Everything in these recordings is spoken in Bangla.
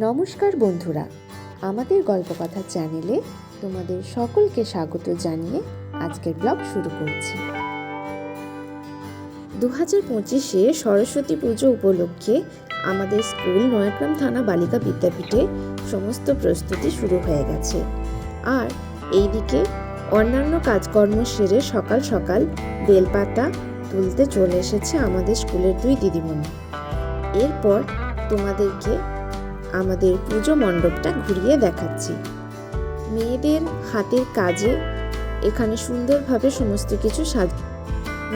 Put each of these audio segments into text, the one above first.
নমস্কার বন্ধুরা। আমাদের গল্পকথা চ্যানেলে তোমাদের সকলকে স্বাগত জানিয়ে আজকের ব্লগ শুরু করছি। দু হাজার পঁচিশে সরস্বতী পুজো উপলক্ষে আমাদের স্কুল, নয়াগ্রাম থানা বালিকা বিদ্যাপীঠে সমস্ত প্রস্তুতি শুরু হয়ে গেছে। আর এইদিকে অন্যান্য কাজকর্ম সেরে সকাল সকাল বেলপাতা তুলতে চলে এসেছে আমাদের স্কুলের দুই দিদিমণি। এরপর তোমাদেরকে আমাদের পুজো মণ্ডপটা ঘুরিয়ে দেখাচ্ছি। মেয়েদের হাতের কাজে এখানে সুন্দরভাবে সমস্ত কিছু সাজ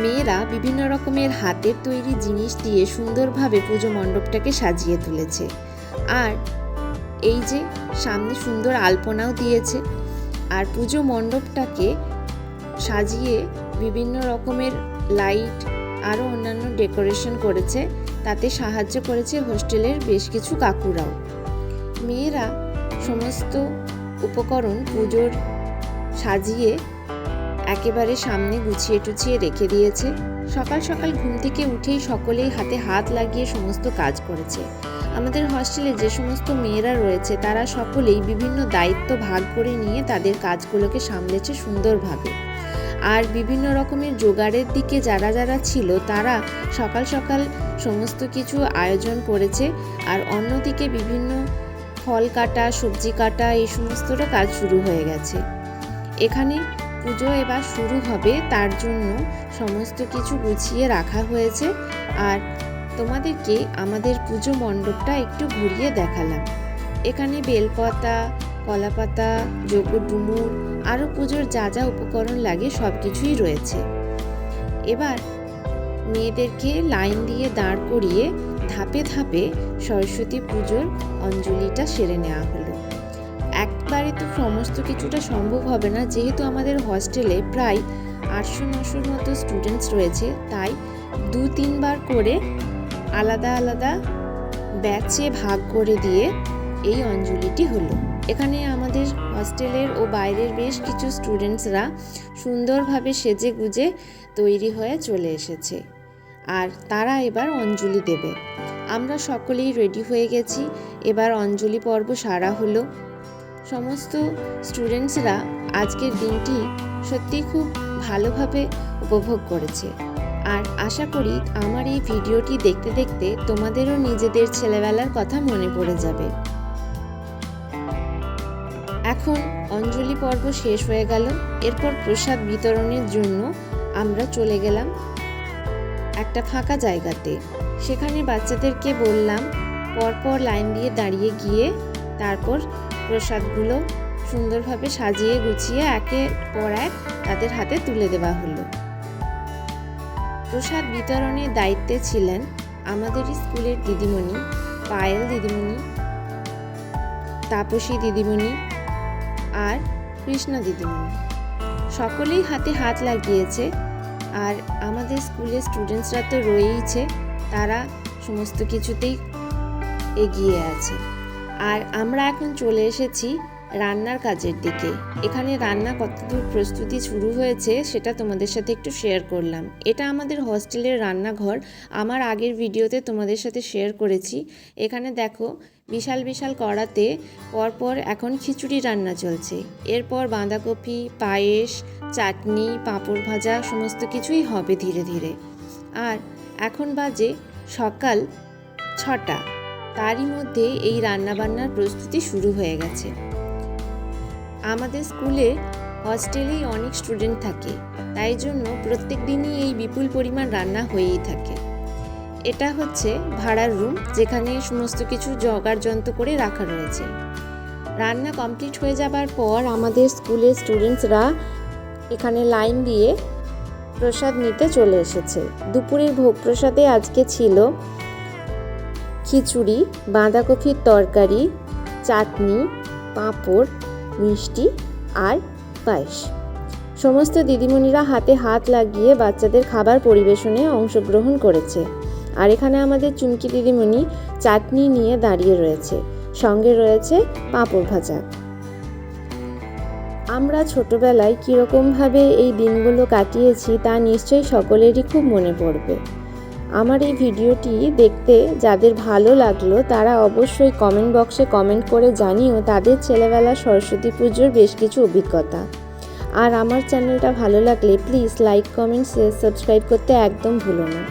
মেয়েরা বিভিন্ন রকমের হাতের তৈরি জিনিস দিয়ে সুন্দরভাবে পুজো মণ্ডপটাকে সাজিয়ে তুলেছে। আর এই যে সামনে সুন্দর আলপনাও দিয়েছে। আর পুজো মণ্ডপটাকে সাজিয়ে বিভিন্ন রকমের লাইট, আরও অন্যান্য ডেকোরেশন করেছে। তাতে সাহায্য করেছে হোস্টেলের বেশ কিছু কাকুরাও। মেয়েরা সমস্ত উপকরণ পুজোর সাজিয়ে একেবারে সামনে গুছিয়ে টুছিয়ে রেখে দিয়েছে। সকাল সকাল ঘুম থেকে উঠেই সকলেই হাতে হাত লাগিয়ে সমস্ত কাজ করেছে। আমাদের হস্টেলে যে সমস্ত মেয়েরা রয়েছে, তারা সকলেই বিভিন্ন দায়িত্ব ভাগ করে নিয়ে তাদের কাজগুলোকে সামলেছে সুন্দরভাবে। আর বিভিন্ন রকমের জোগাড়ের দিকে যারা যারা ছিল, তারা সকাল সকাল সমস্ত কিছু আয়োজন করেছে। আর অন্যদিকে বিভিন্ন ফল কাটা, সবজি কাটা, এই সমস্তটা কাজ শুরু হয়ে গেছে। এখানে পুজো এবার শুরু হবে, তার জন্য সমস্ত কিছু গুছিয়ে রাখা হয়েছে। আর তোমাদেরকে আমাদের পুজো মণ্ডপটা একটু ঘুরিয়ে দেখালাম। এখানে বেলপাতা কলাপাতা যোগ্য ডুমুর আরও পুজোর যা যা উপকরণ লাগে সব কিছুই রয়েছে। এবার মেয়েদেরকে লাইন দিয়ে দাঁড় করিয়ে ধাপে ধাপে সরস্বতী পুজোর অঞ্জলিটা সেরে নেওয়া হলো। একবারে তো সমস্ত কিছুটা সম্ভব হবে না, যেহেতু আমাদের হস্টেলে প্রায় আটশো নশোর মতো স্টুডেন্টস রয়েছে, তাই দু তিনবার করে আলাদা আলাদা ব্যাচে ভাগ করে দিয়ে এই অঞ্জলিটি হলো। এখানে আমাদের হস্টেলের ও বাইরের বেশ কিছু স্টুডেন্টসরা সুন্দরভাবে সেজে গুজে তৈরি হয়ে চলে এসেছে। আর তারা এবার অঞ্জলি দেবে। আমরা সকলেই রেডি হয়ে গেছি। এবার অঞ্জলি পর্ব সারা হলো। সমস্ত স্টুডেন্টসরা আজকের দিনটি সত্যি খুব ভালোভাবে উপভোগ করেছে। আর আশা করি আমার এই ভিডিওটি দেখতে দেখতে তোমাদেরও নিজেদের ছেলেবেলার কথা মনে পড়ে যাবে। এখন অঞ্জলি পর্ব শেষ হয়ে গেল। এরপর প্রসাদ বিতরণের জন্য আমরা চলে গেলাম একটা ফাঁকা জায়গাতে। সেখানে বাচ্চাদেরকে বললাম, পরপর লাইন দিয়ে দাঁড়িয়ে গিয়ে তারপর প্রসাদগুলো সুন্দরভাবে সাজিয়ে গুছিয়ে একের পর এক তাদের হাতে তুলে দেওয়া হলো। প্রসাদ বিতরণের দায়িত্বে ছিলেন আমাদের স্কুলের দিদিমণি, পায়েল দিদিমণি, তাপসী দিদিমণি আর কৃষ্ণা দিদিমণি। সকলেই হাতে হাত লাগিয়েছে আর আমাদের স্কুলের স্টুডেন্টসরা তো রয়েইছে, তারা সমস্ত কিছুতেই এগিয়ে আছে। আর আমরা এখন চলে এসেছি রান্নার কাজের দিকে। এখানে রান্না কতদূর প্রস্তুতি শুরু হয়েছে সেটা তোমাদের সাথে একটু শেয়ার করলাম। এটা আমাদের হস্টেলের রান্নাঘর। আমার আগের ভিডিওতে তোমাদের সাথে শেয়ার করেছি। এখানে দেখো, বিশাল বিশাল কড়াতে পরপর এখন খিচুড়ি রান্না চলছে। এরপর বাঁধাকপি, পায়েস, চাটনি, পাঁপড় ভাজা সমস্ত কিছুই হবে ধীরে ধীরে। আর এখন বাজে সকাল ছটা। তারই মধ্যে এই রান্নাবান্নার প্রস্তুতি শুরু হয়ে গেছে। আমাদের স্কুলে হস্টেলেই অনেক স্টুডেন্ট থাকে, তাই জন্য প্রত্যেক দিনই এই বিপুল পরিমাণ রান্না হয়েই থাকে। এটা হচ্ছে ভাড়ার রুম, যেখানে সমস্ত কিছু জগাড় যন্ত্র করে রাখা রয়েছে। রান্না কমপ্লিট হয়ে যাবার পর আমাদের স্কুলের স্টুডেন্টসরা এখানে লাইন দিয়ে প্রসাদ নিতে চলে এসেছে। দুপুরের ভোগ প্রসাদে আজকে ছিল খিচুড়ি, বাঁধাকপির তরকারি, চাটনি, পাঁপড় মিষ্টি আর পায়েস। সমস্ত দিদিমণিরা হাতে হাত লাগিয়ে বাচ্চাদের খাবার পরিবেশনে অংশগ্রহণ করেছে। আর এখানে আমাদের চুমকি দিদিমণি চাটনি নিয়ে দাঁড়িয়ে রয়েছে। সঙ্গে রয়েছে পাঁপড় ভাজা। আমরা ছোটবেলায় কীরকমভাবে এই দিনগুলো কাটিয়েছি তা নিশ্চয়ই সকলেরই খুব মনে পড়বে। আমার এই ভিডিওটি দেখতে যাদের ভালো লাগল, তারা অবশ্যই কমেন্ট বক্সে কমেন্ট করে জানিও তাদের ছেলেবেলা সরস্বতী পুজোর বেশ কিছু অভিজ্ঞতা। আর আমার চ্যানেলটা ভালো লাগলে প্লিজ লাইক কমেন্ট সাবস্ক্রাইব করতে একদম ভুলো না।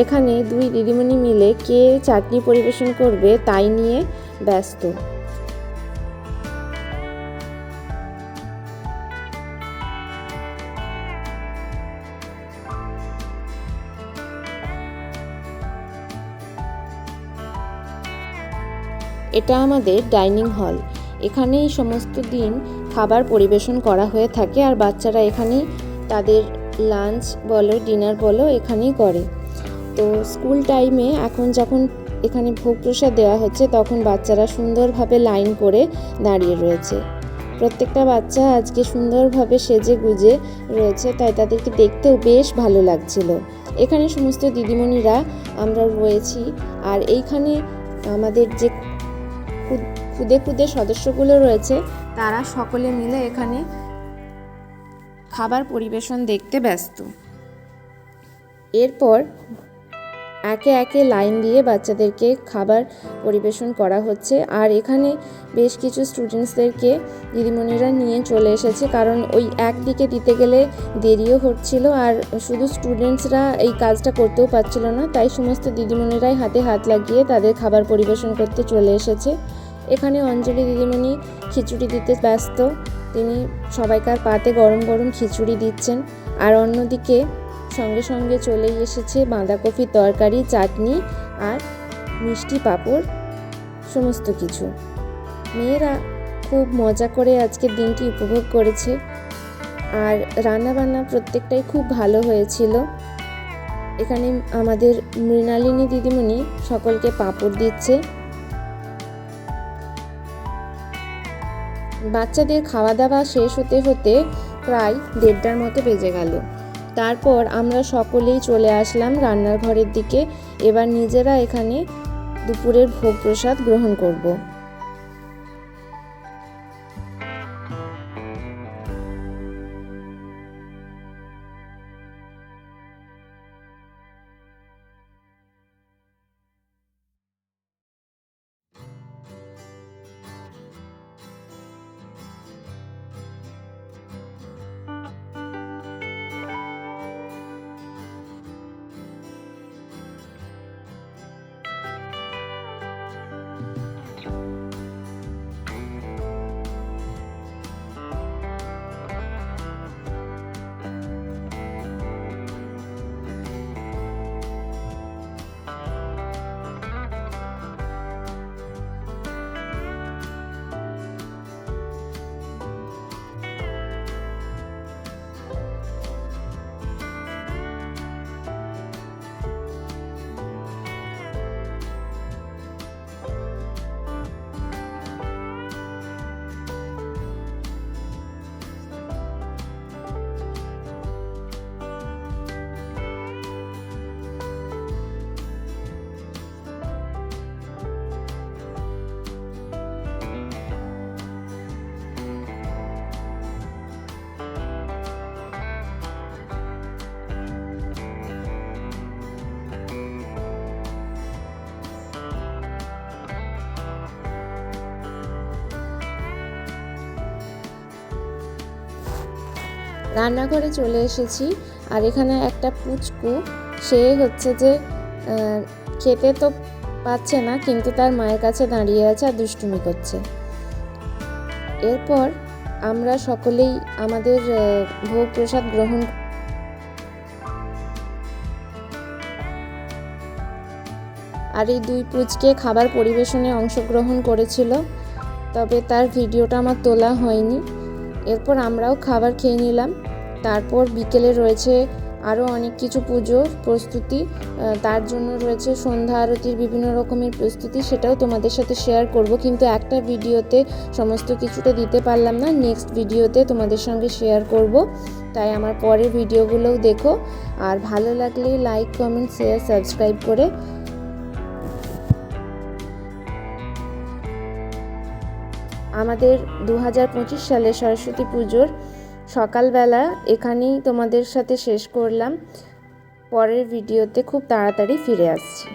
এখানে দুই দিদিমণি মিলে কে চাটনি পরিবেশন করবে তাই নিয়ে ব্যস্ত। এটা আমাদের ডাইনিং হল। এখানেই সমস্ত দিন খাবার পরিবেশন করা হয়ে থাকে আর বাচ্চারা এখানেই তাদের লাঞ্চ বলো ডিনার বলো, এখানেই করে। তো স্কুল টাইমে এখন যখন এখানে ভোগ প্রসাদ দেওয়া হচ্ছে, তখন বাচ্চারা সুন্দরভাবে লাইন করে দাঁড়িয়ে রয়েছে। প্রত্যেকটা বাচ্চা আজকে সুন্দরভাবে সেজে গুজে রয়েছে, তাই তাদেরকে দেখতেও বেশ ভালো লাগছিল। এখানে সমস্ত দিদিমণিরা আমরা রয়েছি আর এইখানে আমাদের যে খুদে খুদে সদস্যগুলো রয়েছে, তারা সকলে মিলে এখানে খাবার পরিবেশন দেখতে ব্যস্ত। এরপর একে একে লাইন দিয়ে বাচ্চাদেরকে খাবার পরিবেশন করা হচ্ছে। আর এখানে বেশ কিছু স্টুডেন্টসদেরকে দিদিমণিরা নিয়ে চলে এসেছে, কারণ ওই একদিকে দিতে গেলে দেরিও হচ্ছিল আর শুধু স্টুডেন্টসরা এই কাজটা করতেও পারছিল না, তাই সমস্ত দিদিমণিরাই হাতে হাত লাগিয়ে তাদের খাবার পরিবেশন করতে চলে এসেছে। এখানে অঞ্জলি দিদিমণি খিচুড়ি দিতে ব্যস্ত। তিনি সবাইকার পাতে গরম গরম খিচুড়ি দিচ্ছেন। আর অন্যদিকে সঙ্গে সঙ্গে চলেই এসেছে বাঁধাকপির তরকারি, চাটনি আর মিষ্টি পাঁপড়, সমস্ত কিছু। মেয়েরা খুব মজা করে আজকের দিনটি উপভোগ করেছে। আর রান্নাবান্না প্রত্যেকটাই খুব ভালো হয়েছিল। এখানে আমাদের মৃণালিনী দিদিমণি সকলকে পাঁপড় দিচ্ছে। বাচ্চাদের খাওয়া দাওয়া শেষ হতে হতে প্রায় দেড়টার মতো বেজে গেল। তারপর আমরা সকলেই চলে আসলাম রান্নার ঘরের দিকে। এবার নিজেরা এখানে দুপুরের ভোগ প্রসাদ গ্রহণ করব। রান্নাঘরে চলে এসেছি। আর এখানে একটা পুচকু, সে হচ্ছে যে খেতে তো পাচ্ছে না, কিন্তু তার মায়ের কাছে দাঁড়িয়ে আছে আর দুষ্টুমি করছে। এরপর আমরা সকলেই আমাদের ভোগ প্রসাদ গ্রহণ আর এই দুই পুচকে খাবার পরিবেশনে অংশগ্রহণ করেছিল, তবে তার ভিডিওটা আমার তোলা হয়নি। এরপর আমরাও খাবার খেয়ে নিলাম। তারপর বিকেলে রয়েছে আরও অনেক কিছু পুজো প্রস্তুতি তার জন্য রয়েছে সন্ধ্যা আরতির বিভিন্ন রকমের প্রস্তুতি, সেটাও তোমাদের সাথে শেয়ার করব। কিন্তু একটা ভিডিওতে সমস্ত কিছুটা দিতে পারলাম না নেক্সট ভিডিওতে তোমাদের সঙ্গে শেয়ার করব। তাই আমার পরের ভিডিওগুলোও দেখো। আর ভালো লাগলে লাইক কমেন্ট শেয়ার সাবস্ক্রাইব করে আমাদের দু হাজার পঁচিশ সালে সরস্বতী পুজোর সকালবেলা এখানেই তোমাদের সাথে শেষ করলাম। পরের ভিডিওতে খুব তাড়াতাড়ি ফিরে আসছি।